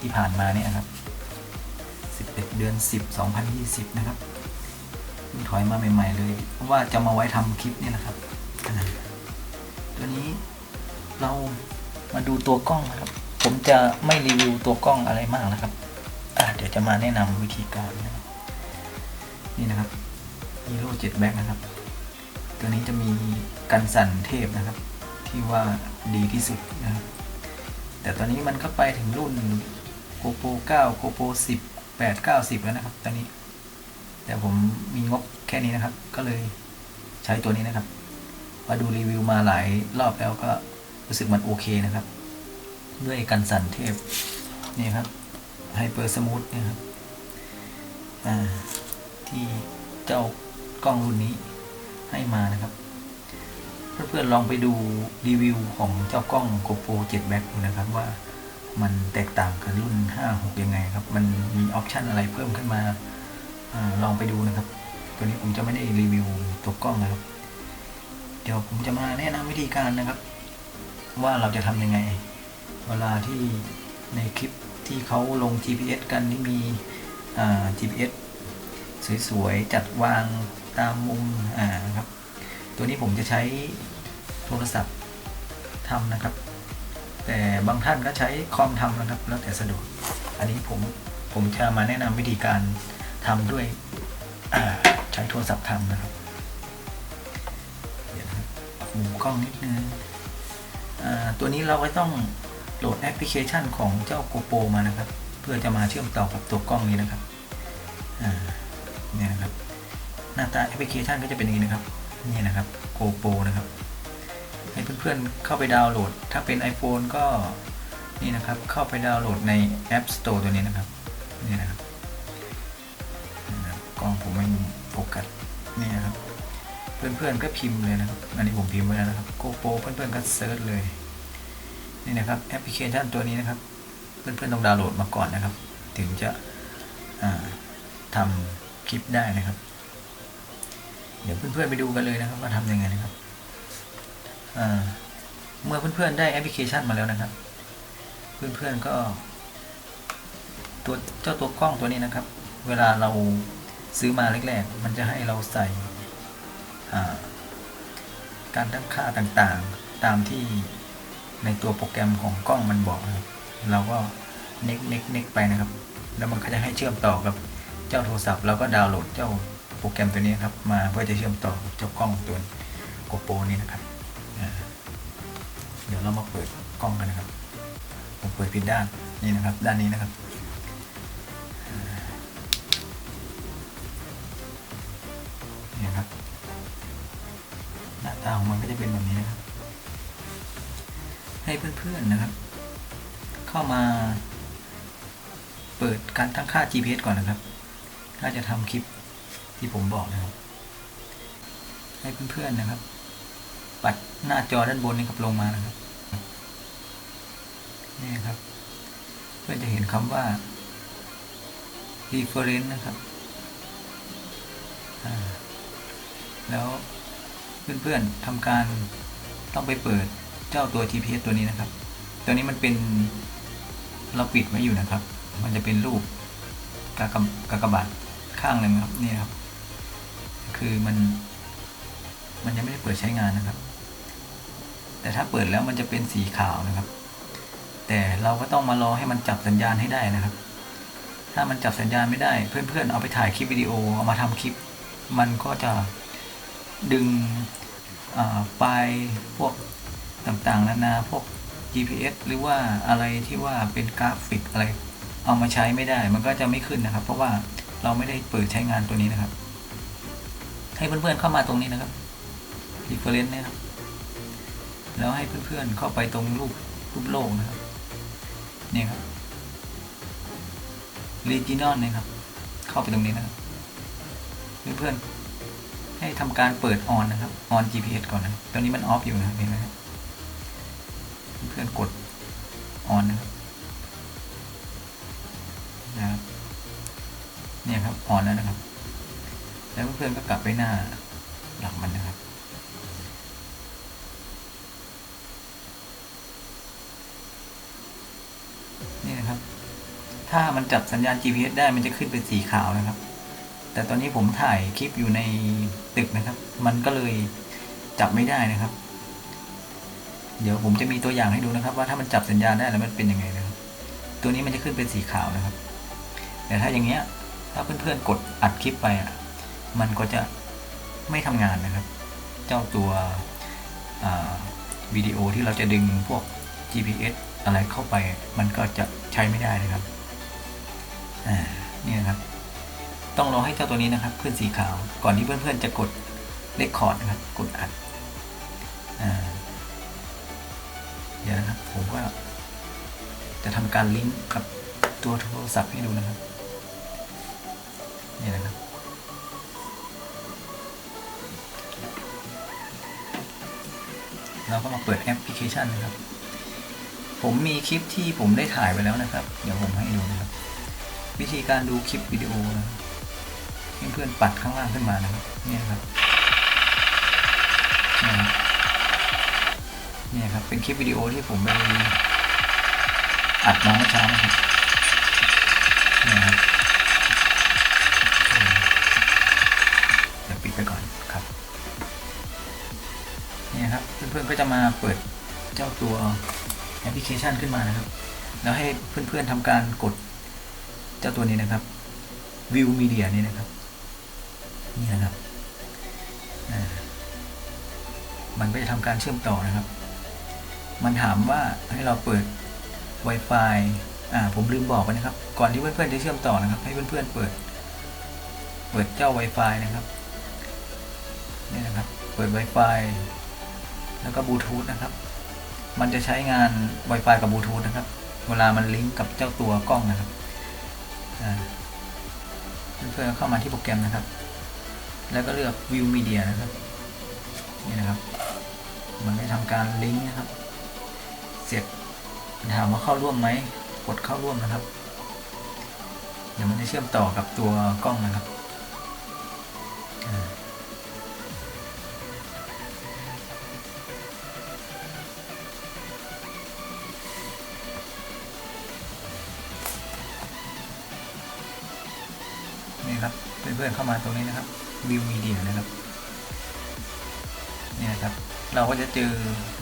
ที่ผ่านมาเนี่ยนะครับ 11 เดือน 10 2020 นะครับเพิ่งถอยมาใหม่ ๆ เลยเพราะว่าจะมาไว้ทำคลิปนี่แหละครับ ตัวนี้เรามาดูตัวกล้องนะครับ ผมจะไม่รีวิวตัวกล้องอะไรมากนะครับเดี๋ยวจะมาแนะนำวิธีการนะครับนี่นะครับ Hero 7 Black นะครับ ตัวนี้จะมีกันสั่นเทพนะครับ ที่ว่าดีที่สุดนะครับ แต่ตอนนี้มันก็ไปถึงรุ่น GoPro 9 GoPro 10 8 9 10 แล้วนะครับ ตอนนี้ แต่ผมมีงบแค่นี้นะครับ ก็เลยใช้ตัวนี้นะครับมาดูรีวิวมาหลายรอบแล้วก็รู้สึกมันโอเคนะครับ ด้วยกันสั่นเทพนี่ครับไฮเปอร์สมูทนี่ครับที่เจ้ากล้องรุ่นนี้ให้มานะครับ เพื่อนๆลองไปดูรีวิวของเจ้ากล้อง GoPro 7 Black นะครับว่ามันแตกต่างกับรุ่น 5 6 ยังไงครับ มันมีออปชันอะไรเพิ่มขึ้นมาอลองไปดูนะครับ ตัวนี้ผมจะไม่ได้รีวิวตัวกล้องนะครับ เดี๋ยวผมจะมาแนะนำวิธีการนะครับ ว่าเราจะทำยังไง เวลาที่ในคลิปที่เขาลง GPS กันที่มี GPS สวยๆ จัดวางตามมุมอ่าครับ ตัวนี้ผมจะใช้โทรศัพท์ทำนะครับ แต่บางท่านก็ใช้คอมทำนะครับ แล้วแต่สะดวก อันนี้ผมผมจะมาแนะนำวิธีการทำด้วยใช้โทรศัพท์ทำนะครับเดี๋ยวนะครับหมุนกล้องนิดนึงตัวนี้เราก็ต้องโหลดแอปพลิเคชันของเจ้า GoPro มานะครับ เพื่อจะมาเชื่อมต่อกับตัวกล้องนี้นะครับเนี่ยนะครับ หน้าตาแอปพลิเคชันก็จะเป็นอย่างนี้นะครับ นี่นะครับ GoPro นะครับ ให้เพื่อนๆเข้าไปดาวน์โหลด ถ้าเป็น iPhone ก็นี่นะครับ เข้าไปดาวน์โหลดใน App Store ตัวนี้นะครับนี่นะครับกล้องผมไม่โฟกัสนี่นะครับ เพื่อนๆก็พิมพ์เลยนะครับ อันนี้ผมพิมพ์ไว้แล้วนะครับ GoPro เพื่อนๆก็เซิร์ชเลยนี่นะครับแอปพลิเคชันตัวนี้นะครับ เพื่อนๆต้องดาวน์โหลดมาก่อนนะครับ ถึงจะทำคลิปได้นะครับ เดี๋ยวเพื่อนๆไปดูกันเลยนะครับว่าทำยังไงนะครับเมื่อเพื่อนๆได้แอปพลิเคชันมาแล้วนะครับ เพื่อนๆก็ ตัวเจ้าตัวกล้องตัวนี้นะครับ เวลาเราซื้อมาแรกๆ มันจะให้เราใส่การตั้งค่าต่างๆ ตามที่ในตัวโปรแกรมของกล้องมันบอกนะครับ เราก็เน็กเน็กเน็กไปนะครับ แล้วมันก็จะให้เชื่อมต่อกับเจ้าโทรศัพท์เราก็ดาวน์โหลดเจ้า โปรแกรมตัวนี้ครับมาเพื่อจะเชื่อมต่อกับเจ้ากล้องตัวโกโปรนี้นะครับเดี๋ยวเรามาเปิดกล้องกันนะครับผมเปิดผิดด้านนี่นะครับ ด้านนี้นะครับนี่ครับหน้าตาของมันก็จะเป็นแบบนี้นะครับ ให้เพื่อนๆนะครับ เข้ามา เปิดการตั้งค่า GPS ก่อนนะครับ ถ้าจะทำคลิป ที่ผมบอกนะครับ ให้เพื่อนๆนะครับ ปัดหน้าจอด้านบนนี้ครับลงมานะครับนี่ครับ เพื่อจะเห็นคำว่า reference นะครับแล้วเพื่อนๆทำการต้องไปเปิดเจ้าตัว GPS ตัวนี้นะครับ ตัวนี้มันเป็นเราปิดไว้อยู่นะครับ มันจะเป็นรูปกากกากบาทข้างหนึ่งครับ นี่ครับ คือมัน มันยังไม่ได้เปิดใช้งานนะครับ แต่ถ้าเปิดแล้วมันจะเป็นสีขาวนะครับ แต่เราก็ต้องมารอให้มันจับสัญญาณให้ได้นะครับ ถ้ามันจับสัญญาณไม่ได้ เพื่อนๆ เอาไปถ่ายคลิปวิดีโอเอามาทำคลิป มันก็จะดึงไฟล์พวกต่างๆ นานาพวก GPS หรือว่าอะไรที่ว่าเป็นกราฟิกอะไร เอามาใช้ไม่ได้ มันก็จะไม่ขึ้นนะครับ เพราะว่าเราไม่ได้เปิดใช้งานตัวนี้นะครับ ให้เพื่อนๆเข้ามาตรงนี้นะครับ reference นะครับ แล้วให้เพื่อนๆเข้าไปตรงรูปรูปโลกนะครับ นี่ครับ regional นะครับ เข้าไปตรงนี้นะครับ เพื่อนๆให้ทำการเปิด on นะครับ on GPS ก่อนนะตอนนี้มัน off อยู่นะครับเห็นไหมครับเพื่อนๆกด on นะครับนะครับเนี่ยครับออนแล้วนะครับ แล้วเพื่อนก็กลับไปหน้าหลักมันนะครับ นี่นะครับ ถ้ามันจับสัญญาณ GPS ได้มันจะขึ้นเป็นสีขาวนะครับ แต่ตอนนี้ผมถ่ายคลิปอยู่ในตึกนะครับ มันก็เลยจับไม่ได้นะครับ เดี๋ยวผมจะมีตัวอย่างให้ดูนะครับ ว่าถ้ามันจับสัญญาณได้แล้วมันเป็นยังไงนะครับ ตัวนี้มันจะขึ้นเป็นสีขาวนะครับ แต่ถ้าอย่างเงี้ย ถ้าเพื่อนๆกดอัดคลิปไปอะ มันก็จะไม่ทำงานนะครับ เจ้าตัววิดีโอที่เราจะดึงพวก GPS อะไรเข้าไป มันก็จะใช้ไม่ได้นะครับอ่านี่นะครับ ต้องรอให้เจ้าตัวนี้นะครับขึ้นสีขาว ก่อนที่เพื่อนๆจะกดเลคคอร์ดนะครับ กดอัดอ่าเดี๋ยวนะครับ ผมก็จะทำการลิงก์กับตัวโทรศัพท์ให้ดูนะครับ นี่นะครับ เราก็มาเปิดแอปพลิเคชันนะครับ ผมมีคลิปที่ผมได้ถ่ายไปแล้วนะครับ เดี๋ยวผมให้ดูนะครับ วิธีการดูคลิปวิดีโอนะเพื่อนๆปัดข้างล่างขึ้นมานะนี่ครับเนี่ยครับเนี่ยครับ เป็นคลิปวิดีโอที่ผมไปอัดมาเมื่อเช้านะครับเนี่ยครับ ก็จะมาเปิดเจ้าตัวแอปพลิเคชันขึ้นมานะครับ แล้วให้เพื่อนๆทำการกดเจ้าตัวนี้นะครับ View Media นี่นะครับนี่นะครับมันก็จะทำการเชื่อมต่อนะครับ มันถามว่าให้เราเปิด Wi-Fi อ่าผมลืมบอกไปนะครับ ก่อนที่เพื่อนๆจะเชื่อมต่อนะครับ ให้เพื่อนๆเปิด เปิดเจ้า Wi-Fi นะครับนี่นะครับ เปิด Wi-Fi แล้วก็บลูทูธนะครับ มันจะใช้งาน Wi-Fi กับบลูทูธนะครับ เวลามันลิงก์กับเจ้าตัวกล้องนะครับเพื่อนๆเข้ามาที่โปรแกรมนะครับ แล้วก็เลือก View Media นะครับ นี่นะครับ มันได้ทำการลิงก์นะครับ เสร็จถามว่าเข้าร่วมไหม กดเข้าร่วมนะครับ เดี๋ยวมันจะเชื่อมต่อกับตัวกล้องนะครับ พื่อนๆเข้ามาตรงนี้นะครับ View Media นะครับเนี่นะครับเราก็จะเจอ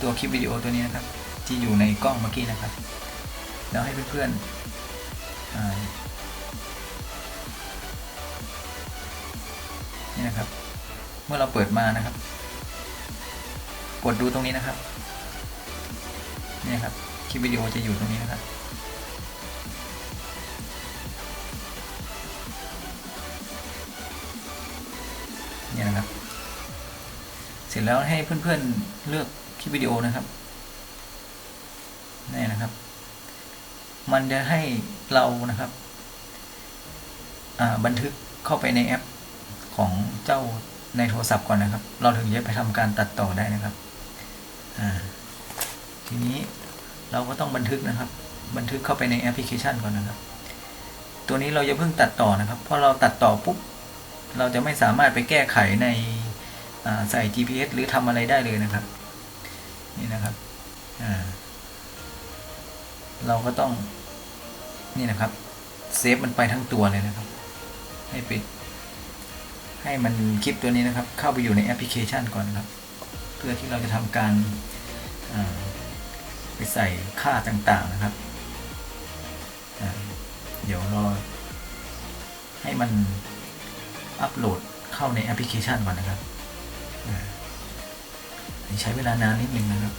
ตัวคลิปวิดีโอตัวนี้นะครับ ที่อยู่ในกล้องเมื่อกี้นะครับแล้วให้เพื่อนๆนี่นะครับ เมื่อเราเปิดมานะครับ กดดูตรงนี้นะครับนี่ครับคลิปวิดีโอจะอยู่ตรงนี้นะครับ เนี่ยนะครับ เสร็จแล้วให้เพื่อนๆเลือกคลิปวิดีโอนะครับนี่นะครับ มันจะให้เรานะครับบันทึกเข้าไปในแอปของเจ้าในโทรศัพท์ก่อนนะครับ เราถึงจะไปทำการตัดต่อได้นะครับทีนี้เราก็ต้องบันทึกนะครับ บันทึกเข้าไปในแอปพลิเคชันก่อนนะครับ ตัวนี้เราจะเพิ่งตัดต่อนะครับ เพราะเราตัดต่อปุ๊บ เราจะไม่สามารถไปแก้ไขในใส่ GPS หรือทำอะไรได้เลยนะครับ นี่นะครับเราก็ต้องนี่นะครับเซฟมันไปทั้งตัวเลยนะครับ ให้ปิด ให้มันคลิปตัวนี้นะครับ เข้าไปอยู่ในแอปพลิเคชันก่อนนครับ เพื่อที่เราจะทำการไปใส่ค่าต่างๆนะครับ เดี๋ยวรอให้มัน อัปโหลดเข้าในแอปพลิเคชันก่อนนะครับใช้เวลานานนิดนึงนะครับ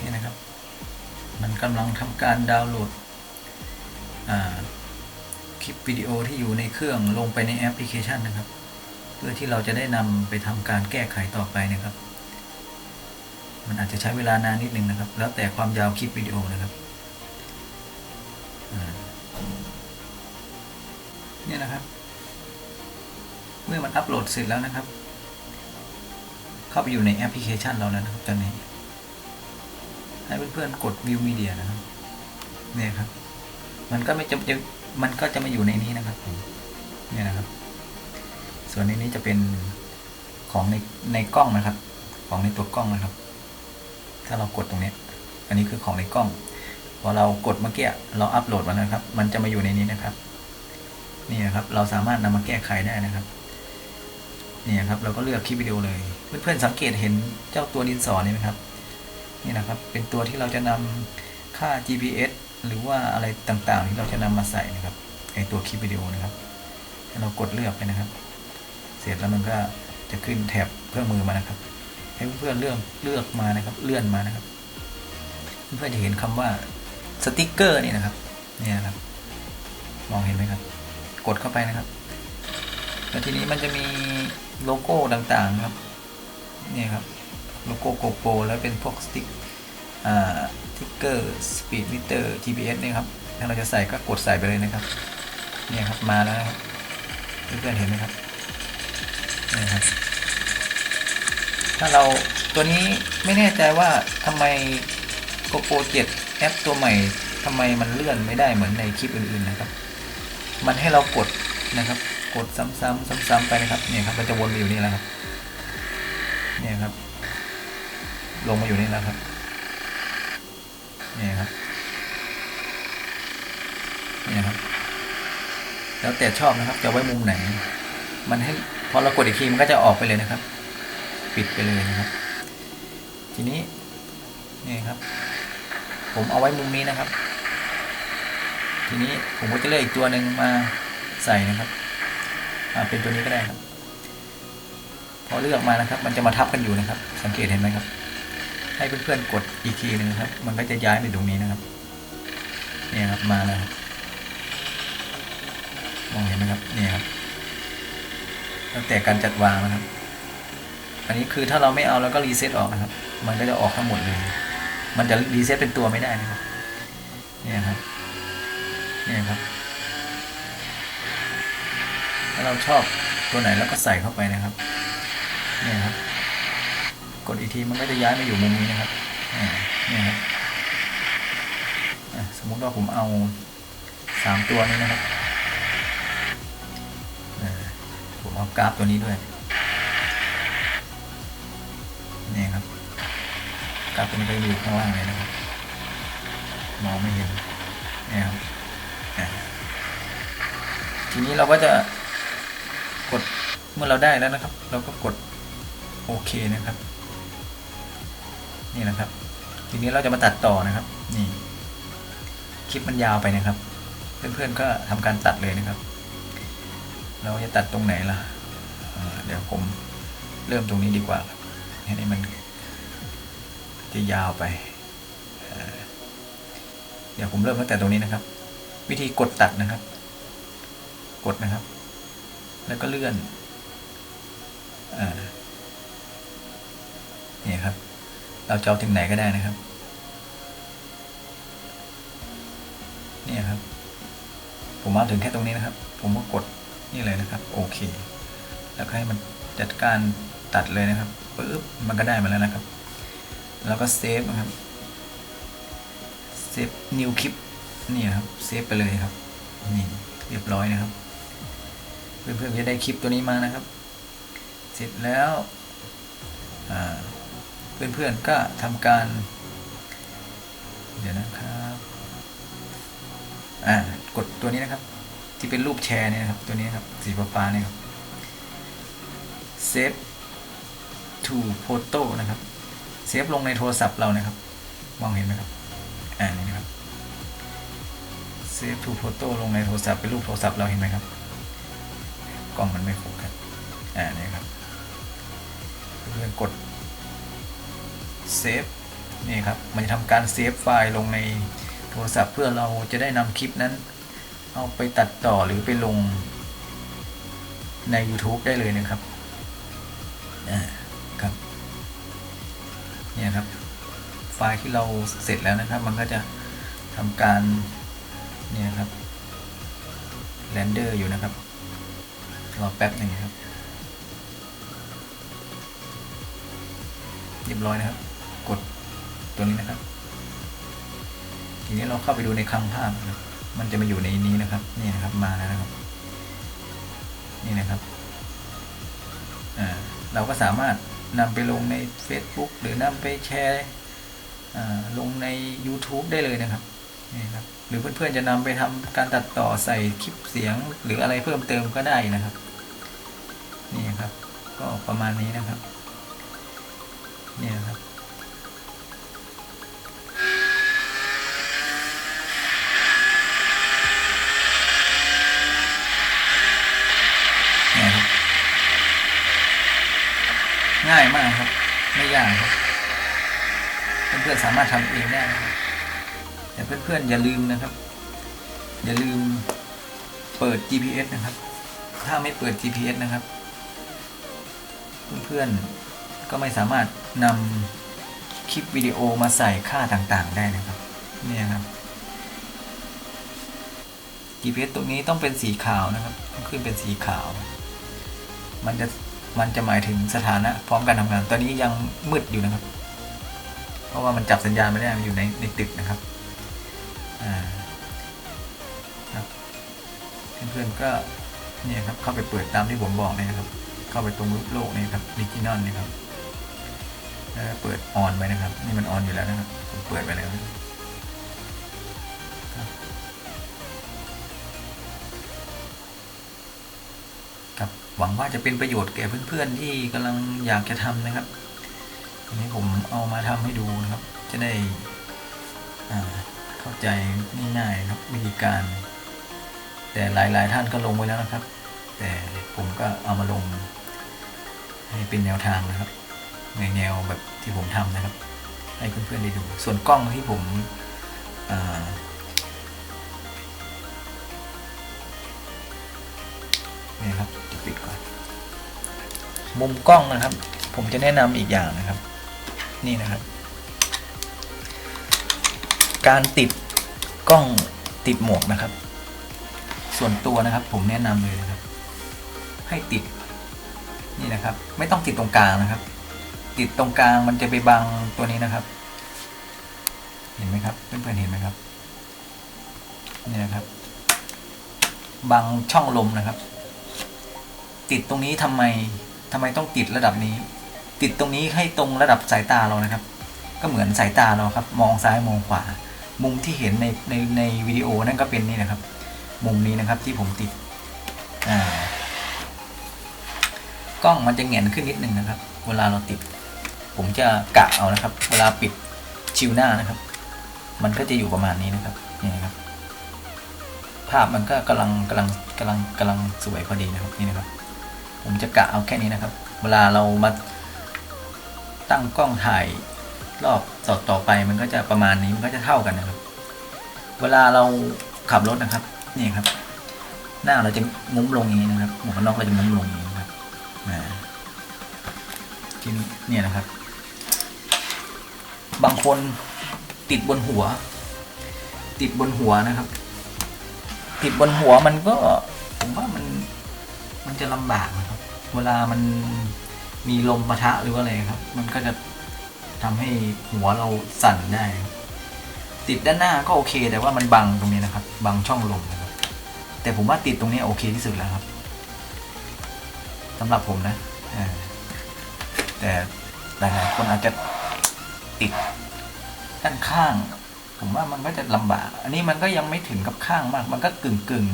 นี่นะครับ มันกำลังทำการดาวน์โหลดคลิปวิดีโอที่อยู่ในเครื่องลงไปในแอปพลิเคชันนะครับ เพื่อที่เราจะได้นำไปทำการแก้ไขต่อไปนะครับ มันอาจจะใช้เวลานานนิดนึงนะครับ แล้วแต่ความยาวคลิปวิดีโอนะครับเนี่ยนะครับ เมื่อมันอัปโหลดเสร็จแล้วนะครับ เข้าไปอยู่ในแอปพลิเคชันเราแล้วนะครับตอนนี้ ให้เพื่อนๆกด View Media นะครับเนี่ยครับ มันก็ไม่จะมันก็จะมาอยู่ในนี้นะครับเนี่ยนะครับ ส่วนในนี้จะเป็นของในในกล้องนะครับ ของในตัวกล้องนะครับ ถ้าเรากดตรงนี้ อันนี้คือของในกล้อง พอเรากดเมื่อกี้เราอัปโหลดมาแล้วครับ มันจะมาอยู่ในนี้นะครับ นี่นะครับ เราสามารถนำมาแก้ไขได้นะครับนี่ครับ เราก็เลือกคลิปวิดีโอเลย เพื่อนๆสังเกตเห็นเจ้าตัวดินสอนี่ไหมครับ นี่นะครับ เป็นตัวที่เราจะนำค่า GPS หรือว่าอะไรต่างๆ ที่เราจะนำมาใส่นะครับในตัวคลิปวิดีโอนะครับให้เรากดเลือกไปนะครับ เสร็จแล้วมันก็จะขึ้นแถบเครื่องมือมานะครับ ให้เพื่อนเลือกเลือกมานะครับเลื่อนมานะครับ เพื่อนจะเห็นคำว่าสติกเกอร์นี่นะครับเนี่ยนะครับ มองเห็นไหมครับ กดเข้าไปนะครับ แล้วทีนี้มันจะมีโลโก้ต่างๆครับเนี่ยครับโลโก้โกโปรแล้วเป็นพวกสติ๊กอ่าสติ๊กเกอร์สปีดมิเตอร์ GPS เนี่ครับถ้าเราจะใส่ก็กดใส่ไปเลยนะครับเนี่ยครับมาแล้วนะครับเพื่อนๆเห็นไหมครับเนี่ยครับ ถ้าเราตัวนี้ไม่แน่ใจว่าทำไม GoPro 7 แอปตัวใหม่ทำไมมันเลื่อนไม่ได้เหมือนในคลิปอื่นๆนะครับ มันให้เรากดนะครับ กดซ้ำๆซ้ำๆไปนะครับเนี่ยครับมันจะวนมาอยู่นี่แหละครับเนี่ยครับ ลงมาอยู่นี่แล้วครับเนี่ยครับเนี่ยครับ แล้วแต่ชอบนะครับจะไว้มุมไหน มันให้พอเรากดอีกทีมันก็จะออกไปเลยนะครับ ปิดไปเลยนะครับ ทีนี้นี่ครับ ผมเอาไว้มุมนี้นะครับ ทีนี้ผมก็จะเลือกอีกตัวหนึ่งมาใส่นะครับอ่าเป็นตัวนี้ก็ได้ครับ พอเลือกมานะครับ มันจะมาทับกันอยู่นะครับ สังเกตเห็นไหมครับ ให้เพื่อนๆกดอีกทีหนึ่งครับ มันก็จะย้ายไปตรงนี้นะครับเนี่ยครับมาแล้วมองเห็นไหมครับเนี่ยครับแล้วแต่การจัดวางนะครับ อันนี้คือถ้าเราไม่เอาแล้วก็รีเซ็ตออกนะครับ มันก็จะออกทั้งหมดเลย มันจะรีเซ็ตเป็นตัวไม่ได้นะครับเนี่ยครับเนี่ยครับ ถ้าเราชอบตัวไหนแล้วก็ใส่เข้าไปนะครับเนี่ยครับ กดอีกทีมันก็จะย้ายมาอยู่มุมนี้นะครับอ่าเนี่ยครับอะสมมุติว่าผมเอาสามตัวนี้นะครับอ่าผมเอากราฟตัวนี้ด้วย นี่ครับกราฟตัวนี้ก็อยู่ข้างล่างเลยนะครับมองไม่เห็นนี่ครับทีนี้เราก็จะกดเมื่อเราได้แล้วนะครับ เราก็กดโอเคนะครับ นี่นะครับ ทีนี้เราจะมาตัดต่อนะครับ นี่ คลิปมันยาวไปนะครับ เพื่อนๆก็ทำการตัดเลยนะครับ เราจะตัดตรงไหนล่ะเดี๋ยวผมเริ่มตรงนี้ดีกว่า ให้นี่มันจะยาวไปเดี๋ยวผมเริ่มตั้งแต่ตรงนี้นะครับ วิธีกดตัดนะครับ กดนะครับ แล้วก็เลื่อนอนี่ครับ เราจะเอาถึงไหนก็ได้นะครับนี่ครับ ผมเอาถึงแค่ตรงนี้นะครับ ผมก็กดนี่เลยนะครับ โอเค แล้วก็ให้มันจัดการตัดเลยนะครับ ปึ๊บมันก็ได้มาแล้วนะครับ แล้วก็เซฟนะครับเซฟ new clip นี่นะครับเซฟไปเลยครับนี่เรียบร้อยนะครับ เพื่อนๆจะได้คลิปตัวนี้มานะครับ เสร็จแล้วเพื่อนๆก็ทำการ เดี๋ยวนะครับอ่ากดตัวนี้นะครับ ที่เป็นรูปแชร์เนี่ยครับตัวนี้ครับสีฟ้าๆเนี่ยครับ save to photo นะครับ เซฟลงในโทรศัพท์เรานะครับ มองเห็นไหมครับ อ่านี่นะครับ save to photo ลงในโทรศัพท์เป็นรูปโทรศัพท์เราเห็นไหมครับ กล้องมันไม่โฟกัส อ่านี่ครับเพื่อนกด เซฟ นี่ครับ มันจะทำการเซฟไฟล์ลงในโทรศัพท์เพื่อเราจะได้นำคลิปนั้น เอาไปตัดต่อหรือไปลงใน YouTube ได้เลยนะครับ อ่า เนี่ยครับ ไฟล์ที่เราเสร็จแล้วนะครับ มันก็จะทำการเนี่ยครับเรนเดอร์อยู่นะครับ รอแป๊บหนึ่งครับ เรียบร้อยนะครับ กดตัวนี้นะครับ ทีนี้เราเข้าไปดูในคลังภาพนะมันจะมาอยู่ในนี้นะครับ นี่นะครับมาแล้วนะครับ นี่นะครับ อ่า เราก็สามารถ นำไปลงใน Facebook หรือนำไปแชร์ลงใน YouTube ได้เลยนะครับนี่ครับ หรือเพื่อนๆจะนำไปทำการตัดต่อใส่คลิปเสียงหรืออะไรเพิ่มเติมก็ได้นะครับนี่ครับ ก็ประมาณนี้นะครับนี่ยครับเนี่ยครับ ง่ายมากครับ ไม่ยากครับเพื่อนๆสามารถทำเองได้แต่เพื่อนๆอย่าลืมนะครับ อย่าลืมเปิด GPS นะครับ ถ้าไม่เปิด GPS นะครับ เพื่อนๆก็ไม่สามารถนำคลิปวิดีโอมาใส่ค่าต่างๆ ได้นะครับเนี่ยครับ GPS ตรงนี้ต้องเป็นสีขาวนะครับต้องขึ้นเป็นสีขาว มันจะ มันจะหมายถึงสถานะพร้อมการทำงาน ตอนนี้ยังมืดอยู่นะครับ เพราะว่ามันจับสัญญาณไม่ได้มันอยู่ในในตึกนะครับอ่าครับเพื่อนๆก็เนี่ยครับเข้าไปเปิดตามที่ผมบอกเลยนะครับ เข้าไปตรงรูปโลกนี่ครับดิจินอลนี่ครับแล้วเปิดออนไปนะครับ นี่มันออนอยู่แล้วนะครับผมเปิดไปแล้ว หวังว่าจะเป็นประโยชน์แก่เพื่อนๆที่กำลังอยากจะทำนะครับอันนี้ผมเอามาทำให้ดูนะครับ จะได้เข้าใจง่ายๆนะครับวิธีการ แต่หลายๆท่านก็ลงไว้แล้วนะครับ แต่ผมก็เอามาลง ให้เป็นแนวทางนะครับในแนวแบบที่ผมทำนะครับ ให้เพื่อนๆได้ดู ส่วนกล้องที่ผม นี่ครับจะปิดก่อน มุมกล้องนะครับ ผมจะแนะนำอีกอย่างนะครับ นี่นะครับ การติดกล้องติดหมวกนะครับ ส่วนตัวนะครับ ผมแนะนำเลยนะครับ ให้ติด นี่นะครับ ไม่ต้องติดตรงกลางนะครับ ติดตรงกลางมันจะไปบังตัวนี้นะครับ เห็นไหมครับเพื่อนๆเห็นไหมครับนี่นะครับ บังช่องลมนะครับ ติดตรงนี้ทำไมทำไมต้องติดระดับนี้ ติดตรงนี้ให้ตรงระดับสายตาเรานะครับ ก็เหมือนสายตาเราครับ มองซ้ายมองขวา มุมที่เห็นในในในวิดีโอนั่นก็เป็นนี่นะครับ มุมนี้นะครับที่ผมติดอ่ากล้องมันจะแหงนขึ้นนิดนึงนะครับ เวลาเราติด ผมจะกะเอานะครับ เวลาปิดชิวหน้านะครับ มันก็จะอยู่ประมาณนี้นะครับนี่นะครับ ภาพมันก็กำลังกำลังกำลังกำลังสวยพอดีนะครับนี่นะครับ ผมจะกะเอาแค่นี้นะครับ เวลาเรามาตั้งกล้องถ่ายรอบต่อต่อไปมันก็จะประมาณนี้มันก็จะเท่ากันนะครับ เวลาเราขับรถนะครับนี่ครับ หน้าเราจะงุ้มลงอย่างนี้นะครับหมวกกันน็อกเราจะงุ้มลงอย่างนี้นะครับนะทีนี้เนี่ยนะครับ บางคนติดบนหัว ติดบนหัวนะครับ ติดบนหัวมันก็ผมว่ามัน มันจะลำบากนะครับ เวลามันมีลมปะทะหรือว่าอะไรครับ มันก็จะทำให้หัวเราสั่นได้ติดด้านหน้าก็โอเค แต่ว่ามันบังตรงนี้นะครับบังช่องลมนะครับ แต่ผมว่าติดตรงนี้โอเคที่สุดแล้วครับสำหรับผมนะแต่หลายๆคนอาจจะติดด้านข้าง ผมว่ามันก็จะลำบาก อันนี้มันก็ยังไม่ถึงกับข้างมาก มันก็กึ่งกึ่ง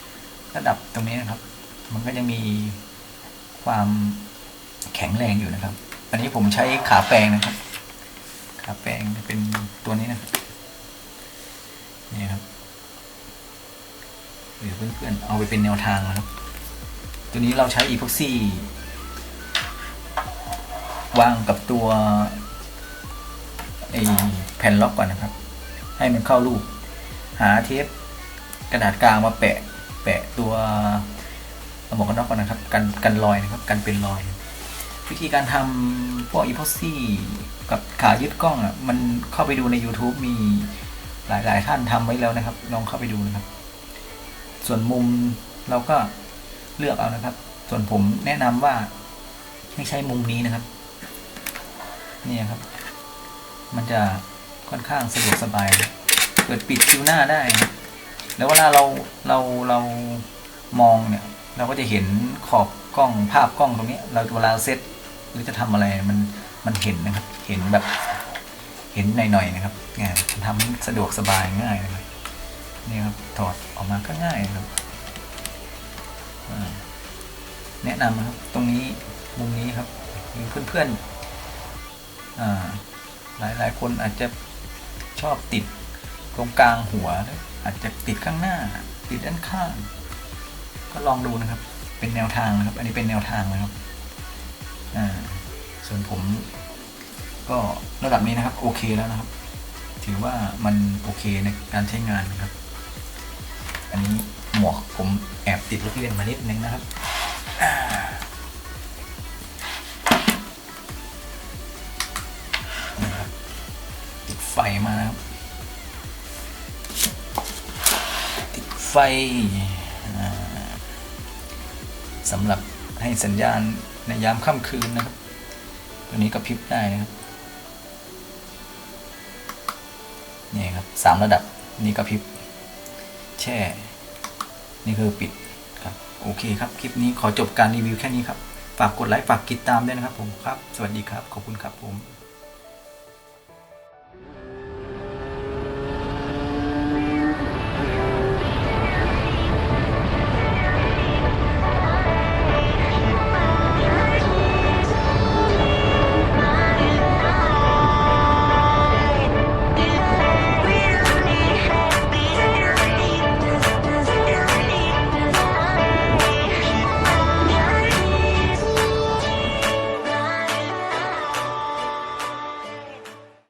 ๆระดับตรงนี้นะครับ มันก็ยังมีความแข็งแรงอยู่นะครับ อันนี้ผมใช้ขาแปรงนะครับ ขาแปรงเป็นตัวนี้นะครับนี่ครับเดี๋ยวเพื่อนๆเอาไปเป็นแนวทางนะครับ ตัวนี้เราใช้อีพ็อกซี่วางกับตัวไอแผ่นล็อกก่อนนะครับ ให้มันเข้ารูป หาเทปกระดาษกลางมาแปะ แปะตัว หมวกกันน็อกก่อนนะครับ กันกันรอยนะครับ กันเป็นรอย วิธีการทำพวกอีพ็อกซี่กับขายึดกล้องอะมันเข้าไปดูใน YouTube มีหลาย ๆ ท่านทำไว้แล้วนะครับ ลองเข้าไปดูนะครับ ส่วนมุมเราก็เลือกเอานะครับ ส่วนผมแนะนำว่าให้ใช้มุมนี้นะครับ นี่ครับ มันจะค่อนข้างสะดวกสบาย เปิดปิดคิวหน้าได้ แล้วเวลาเราเราเรามองเนี่ย เราก็จะเห็นขอบกล้องภาพกล้องตรงนี้ เราเวลาเซตหรือจะทำอะไรมันมันเห็นนะครับ เห็นแบบเห็นหน่อยๆนะครับเนี่ยมันทำให้สะดวกสบายง่ายนะครับนี่ครับถอดออกมาก็ง่ายนะครับแนะนำครับตรงนี้มุมนี้ครับมีเพื่อนๆหลายหลายๆคนอาจจะชอบติดตรงกลางหัว อาจจะติดข้างหน้า ติดด้านข้าง ก็ลองดูนะครับ เป็นแนวทางนะครับ อันนี้เป็นแนวทางนะครับ อ่า ส่วนผม ก็ระดับนี้นะครับ โอเคแล้วนะครับ ถือว่ามันโอเคในการใช้งานนะครับ อันนี้หมวกผมแอบติดลูกเล่นมานิดนึงนะครับติดไฟมานะครับ ติดไฟ สำหรับให้สัญญาณในยามค่ำคืนนะครับ ตัวนี้ก็พริบได้นะครับนี่ครับสามระดับนี่ก็พริบแช่ นี่คือปิดครับโอเคครับ คลิปนี้ขอจบการรีวิวแค่นี้ครับ ฝากกดไลค์ ฝากติดตามด้วยนะครับผมครับ สวัสดีครับ ขอบคุณครับผม